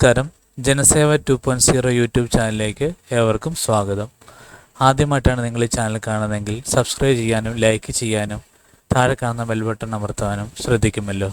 നമസ്കാരം. Janaseva two point zero YouTube ചാനലിലേക്ക് ഏവർക്കും സ്വാഗതം. ആദ്യമായിട്ടാണ് നിങ്ങൾ ഈ ചാനൽ കാണുന്നതെങ്കിൽ സബ്സ്ക്രൈബ് ചെയ്യാനും ലൈക്ക് ചെയ്യാനും താഴെ കാണുന്ന ബെൽ ബട്ടൺ അമർത്താനും ശ്രദ്ധിക്കുമല്ലോ.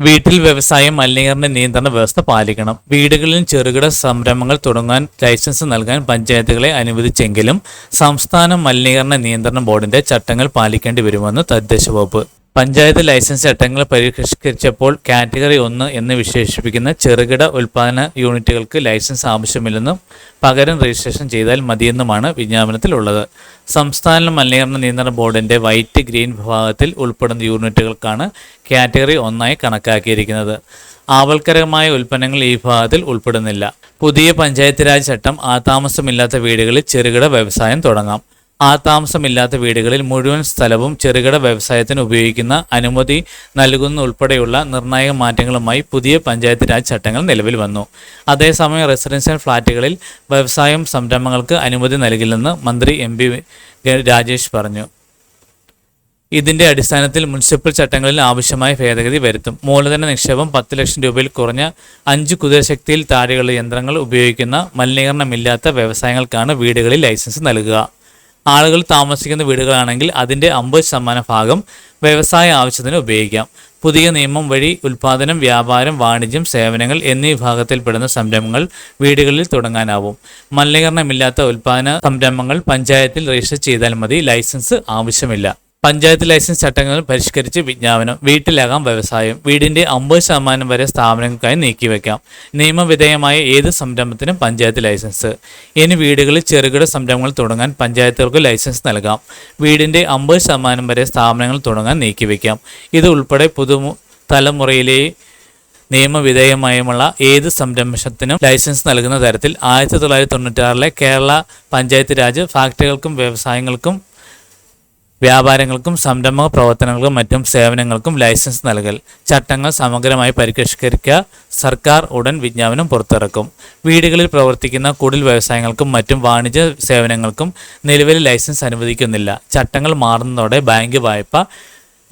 വീട്ടിൽ വ്യവസായം മലിനീകരണ നിയന്ത്രണ വ്യവസ്ഥ പാലിക്കണം. വീടുകളിൽ ചെറുകിട സംരംഭങ്ങൾ തുടങ്ങാൻ ലൈസൻസ് നൽകാൻ പഞ്ചായത്തുകളെ അനുവദിച്ചെങ്കിലും സംസ്ഥാന മലിനീകരണ നിയന്ത്രണ ബോർഡിന്റെ ചട്ടങ്ങൾ പാലിക്കേണ്ടി വരുമെന്ന് തദ്ദേശ വകുപ്പ് പഞ്ചായത്ത് ലൈസൻസ് ചട്ടങ്ങൾ പരിഷ്കരിച്ചപ്പോൾ കാറ്റഗറി ഒന്ന് എന്ന് വിശേഷിപ്പിക്കുന്ന ചെറുകിട ഉൽപ്പാദന യൂണിറ്റുകൾക്ക് ലൈസൻസ് ആവശ്യമില്ലെന്നും പകരം രജിസ്ട്രേഷൻ ചെയ്താൽ മതിയെന്നുമാണ് വിജ്ഞാപനത്തിലുള്ളത്. സംസ്ഥാന മലിനീകരണ നിയന്ത്രണ ബോർഡിന്റെ വൈറ്റ് ഗ്രീൻ വിഭാഗത്തിൽ ഉൾപ്പെടുന്ന യൂണിറ്റുകൾക്കാണ് കാറ്റഗറി ഒന്നായി കണക്കാക്കിയിരിക്കുന്നത്. ആവൽക്കരമായ ഉൽപ്പന്നങ്ങൾ ഈ വിഭാഗത്തിൽ ഉൾപ്പെടുന്നില്ല. പുതിയ പഞ്ചായത്ത് രാജ് ചട്ടം ആ താമസമില്ലാത്ത വീടുകളിൽ ചെറുകിട വ്യവസായം തുടങ്ങാം. ആതാമസമില്ലാത്ത വീടുകളിൽ മുഴുവൻ സ്ഥലവും ചെറുകിട വ്യവസായത്തിന് ഉപയോഗിക്കുന്ന അനുമതി നൽകുന്ന ഉൾപ്പെടെയുള്ള നിർണായക മാറ്റങ്ങളുമായി പുതിയ പഞ്ചായത്ത് രാജ് ചട്ടങ്ങൾ നിലവിൽ വന്നു. അതേസമയം റെസിഡൻഷ്യൽ ഫ്ളാറ്റുകളിൽ വ്യവസായം സംരംഭങ്ങൾക്ക് അനുമതി നൽകില്ലെന്ന് മന്ത്രി എം പി രാജേഷ് പറഞ്ഞു. ഇതിന്റെ അടിസ്ഥാനത്തിൽ മുനിസിപ്പൽ ചട്ടങ്ങളിൽ ആവശ്യമായ ഭേദഗതി വരുത്തും. മൂലധന നിക്ഷേപം പത്ത് ലക്ഷം രൂപയിൽ കുറഞ്ഞ അഞ്ച് കുതിരശക്തിയിൽ താഴെയുള്ള യന്ത്രങ്ങൾ ഉപയോഗിക്കുന്ന മലിനീകരണമില്ലാത്ത വ്യവസായങ്ങൾക്കാണ് വീടുകളിൽ ലൈസൻസ് നൽകുക. ആളുകൾ താമസിക്കുന്ന വീടുകളാണെങ്കിൽ അതിന്റെ അമ്പത് ശതമാനം ഭാഗം വ്യവസായ ആവശ്യത്തിന് ഉപയോഗിക്കാം. പുതിയ നിയമം വഴി ഉൽപാദനം വ്യാപാരം വാണിജ്യം സേവനങ്ങൾ എന്നീ വിഭാഗത്തിൽപ്പെടുന്ന സംരംഭങ്ങൾ വീടുകളിൽ തുടങ്ങാനാവും. മലിനീകരണമില്ലാത്ത ഉൽപാദന സംരംഭങ്ങൾ പഞ്ചായത്തിൽ രജിസ്റ്റർ ചെയ്താൽ മതി. ലൈസൻസ് ആവശ്യമില്ല. പഞ്ചായത്ത് ലൈസൻസ് ചട്ടങ്ങൾ പരിഷ്കരിച്ച് വിജ്ഞാപനം വീട്ടിലാകാം വ്യവസായം വീടിന്റെ അമ്പത് ശതമാനം വരെ സ്ഥാപനങ്ങൾക്കായി നീക്കിവെക്കാം. നിയമവിധേയമായ ഏത് സംരംഭത്തിനും പഞ്ചായത്ത് ലൈസൻസ്. ഇനി വീടുകളിൽ ചെറുകിട സംരംഭങ്ങൾ തുടങ്ങാൻ പഞ്ചായത്തുകൾക്ക് ലൈസൻസ് നൽകാം. വീടിന്റെ അമ്പത് ശതമാനം വരെ സ്ഥാപനങ്ങൾ തുടങ്ങാൻ നീക്കിവെക്കാം. ഇത് ഉൾപ്പെടെ പുതു തലമുറയിലെ നിയമവിധേയമായുമുള്ള ഏത് സംരംഭത്തിനും ലൈസൻസ് നൽകുന്ന തരത്തിൽ ആയിരത്തി തൊള്ളായിരത്തി തൊണ്ണൂറ്റാറിലെ കേരള പഞ്ചായത്ത് രാജ് ഫാക്ടറികൾക്കും വ്യവസായങ്ങൾക്കും വ്യാപാരങ്ങൾക്കും സംരംഭക പ്രവർത്തനങ്ങൾക്കും മറ്റും സേവനങ്ങൾക്കും ലൈസൻസ് നൽകൽ. ചട്ടങ്ങൾ സമഗ്രമായി പരിഷ്കരിക്കുക. സർക്കാർ ഉടൻ വിജ്ഞാപനം പുറത്തിറക്കും. വീടുകളിൽ പ്രവർത്തിക്കുന്ന കുടിൽ വ്യവസായങ്ങൾക്കും മറ്റും വാണിജ്യ സേവനങ്ങൾക്കും നിലവിൽ ലൈസൻസ് അനുവദിക്കുന്നില്ല. ചട്ടങ്ങൾ മാറുന്നതോടെ ബാങ്ക് വായ്പ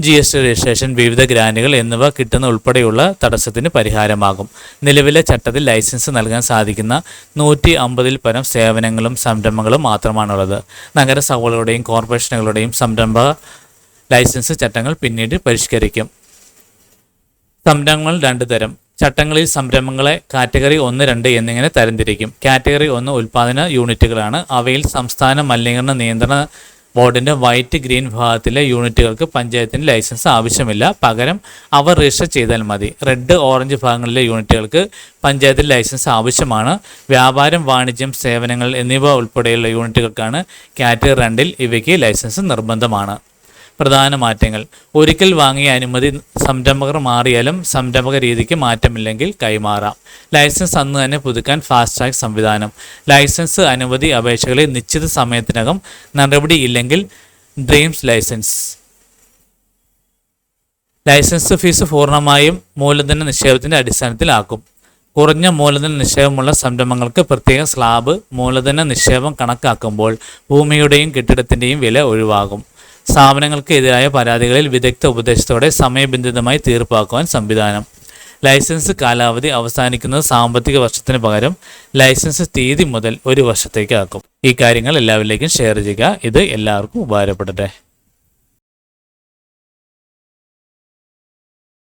ജി എസ് ടി രജിസ്ട്രേഷൻ വിവിധ ഗ്രാൻഡുകൾ എന്നിവ കിട്ടുന്ന ഉൾപ്പെടെയുള്ള തടസ്സത്തിന് പരിഹാരമാകും. നിലവിലെ ചട്ടത്തിൽ ലൈസൻസ് നൽകാൻ സാധിക്കുന്ന നൂറ്റി അമ്പതിൽ പരം സേവനങ്ങളും സംരംഭങ്ങളും മാത്രമാണുള്ളത്. നഗരസഭകളുടെയും കോർപ്പറേഷനുകളുടെയും സംരംഭ ലൈസൻസ് ചട്ടങ്ങൾ പിന്നീട് പരിഷ്കരിക്കും. സംരംഭങ്ങൾ രണ്ട് തരം. ചട്ടങ്ങളിൽ സംരംഭങ്ങളെ കാറ്റഗറി ഒന്ന് രണ്ട് എന്നിങ്ങനെ തരംതിരിക്കും. കാറ്റഗറി ഒന്ന് ഉൽപ്പാദന യൂണിറ്റുകളാണ്. അവയിൽ സംസ്ഥാന മലിനീകരണ നിയന്ത്രണ ബോർഡിന്റെ വൈറ്റ് ഗ്രീൻ വിഭാഗത്തിലെ യൂണിറ്റുകൾക്ക് പഞ്ചായത്തിന് ലൈസൻസ് ആവശ്യമില്ല. പകരം അവർ രജിസ്റ്റർ ചെയ്താൽ മതി. റെഡ് ഓറഞ്ച് ഭാഗങ്ങളിലെ യൂണിറ്റുകൾക്ക് പഞ്ചായത്തിൽ ലൈസൻസ് ആവശ്യമാണ്. വ്യാപാരം വാണിജ്യം സേവനങ്ങൾ എന്നിവ ഉൾപ്പെടെയുള്ള യൂണിറ്റുകൾക്കാണ് കാറ്റഗറി രണ്ടിൽ ഇവയ്ക്ക് ലൈസൻസ് നിർബന്ധമാണ്. പ്രധാന മാറ്റങ്ങൾ. ഒരിക്കൽ വാങ്ങിയ അനുമതി സംരംഭകർ മാറിയാലും സംരംഭക രീതിക്ക് മാറ്റമില്ലെങ്കിൽ കൈമാറാം. ലൈസൻസ് അന്ന് തന്നെ പുതുക്കാൻ ഫാസ്റ്റ് ട്രാക്ക് സംവിധാനം. ലൈസൻസ് അനുമതി അപേക്ഷകളെ നിശ്ചിത സമയത്തിനകം നടപടി ഇല്ലെങ്കിൽ ഡ്രീംസ് ലൈസൻസ്. ലൈസൻസ് ഫീസ് പൂർണമായും മൂലധന നിക്ഷേപത്തിന്റെ അടിസ്ഥാനത്തിലാക്കും. കുറഞ്ഞ മൂലധന നിക്ഷേപമുള്ള സംരംഭങ്ങൾക്ക് പ്രത്യേക സ്ലാബ് മൂലധന നിക്ഷേപം കണക്കാക്കുമ്പോൾ ഭൂമിയുടെയും കെട്ടിടത്തിന്റെയും വില ഒഴിവാകും. സ്ഥാപനങ്ങൾക്ക് എതിരായ പരാതികളിൽ വിദഗ്ധ ഉപദേശത്തോടെ സമയബന്ധിതമായി തീർപ്പാക്കുവാൻ സംവിധാനം. ലൈസൻസ് കാലാവധി അവസാനിക്കുന്നത് സാമ്പത്തിക വർഷത്തിന് പകരം ലൈസൻസ് തീയതി മുതൽ ഒരു വർഷത്തേക്ക് ആക്കും. ഈ കാര്യങ്ങൾ എല്ലാവരിലേക്കും ഷെയർ ചെയ്യുക. ഇത് എല്ലാവർക്കും ഉപകാരപ്പെടട്ടെ.